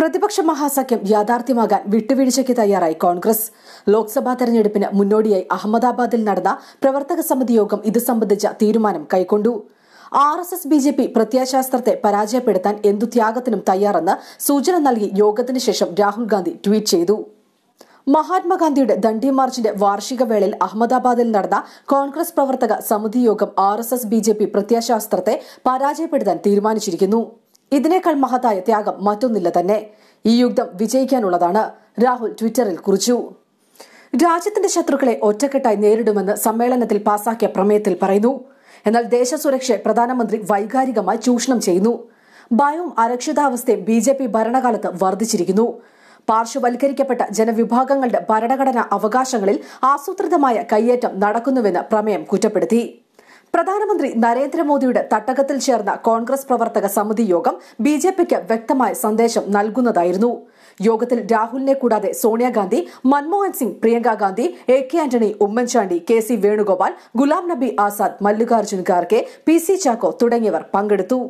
പ്രതിപക്ഷ മഹാസഖ്യം യാഥാർത്ഥ്യമാകാൻ വിട്ടുവീഴ്ചയ്ക്ക് തയ്യാറായി കോൺഗ്രസ്. ലോക്സഭാ തെരഞ്ഞെടുപ്പിന് മുന്നോടിയായി അഹമ്മദാബാദിൽ നടന്ന പ്രവർത്തക സമിതി യോഗം ഇത് സംബന്ധിച്ച തീരുമാനം കൈക്കൊണ്ടു. R S S B J P പ്രത്യാശാസ്ത്രത്തെ പരാജയപ്പെടുത്താൻ എന്തു ത്യാഗത്തിനും തയ്യാറെന്ന് സൂചന നൽകി യോഗത്തിന് ശേഷം രാഹുൽ ഗാന്ധി ട്വീറ്റ് ചെയ്തു. മഹാത്മാഗാന്ധിയുടെ ദണ്ഡി മാർച്ചിന്റെ വാർഷിക വേളയിൽ അഹമ്മദാബാദിൽ നടന്ന കോൺഗ്രസ് പ്രവർത്തക സമിതി യോഗം R S S B J P പ്രത്യാശാസ്ത്രത്തെ പരാജയപ്പെടുത്താൻ തീരുമാനിച്ചിരിക്കുന്നു. ഇതിനേക്കാൾ മഹത്തായ ത്യാഗം മറ്റൊന്നില്ല തന്നെ. ഈ യുദ്ധം വിജയിക്കാനുള്ളതാണ്. രാഹുൽ ട്വിറ്ററിൽ കുറിച്ചു. രാജ്യത്തിന്റെ ശത്രുക്കളെ ഒറ്റക്കെട്ടായി നേരിടുമെന്ന് സമ്മേളനത്തിൽ പാസാക്കിയ പ്രമേയത്തിൽ പറയുന്നു. എന്നാൽ ദേശസുരക്ഷയെ പ്രധാനമന്ത്രി വൈകാരികമായി ചൂഷണം ചെയ്യുന്നു. ഭയവും അരക്ഷിതാവസ്ഥയും ബി ജെ പി ഭരണകാലത്ത് വർദ്ധിച്ചിരിക്കുന്നു. പാർശ്വവൽക്കരിക്കപ്പെട്ട ജനവിഭാഗങ്ങളുടെ ഭരണഘടനാ അവകാശങ്ങളിൽ ആസൂത്രിതമായ കയ്യേറ്റം നടക്കുന്നുവെന്ന് പ്രമേയം കുറ്റപ്പെടുത്തി. പ്രധാനമന്ത്രി നരേന്ദ്രമോദിയുടെ തട്ടകത്തിൽ ചേർന്ന കോൺഗ്രസ് പ്രവർത്തക സമിതി യോഗം ബി ജെ പിക്ക് വ്യക്തമായ സന്ദേശം നൽകുന്നതായിരുന്നു. യോഗത്തിൽ രാഹുലിനെ കൂടാതെ Sonia Gandhi Manmohan Singh Priyanka Gandhi A K Antony Oommen Chandy K C Venugopal Ghulam Nabi Azad Mallikarjun Kharge P C Chacko തുടങ്ങിയവർ പങ്കെടുത്തു.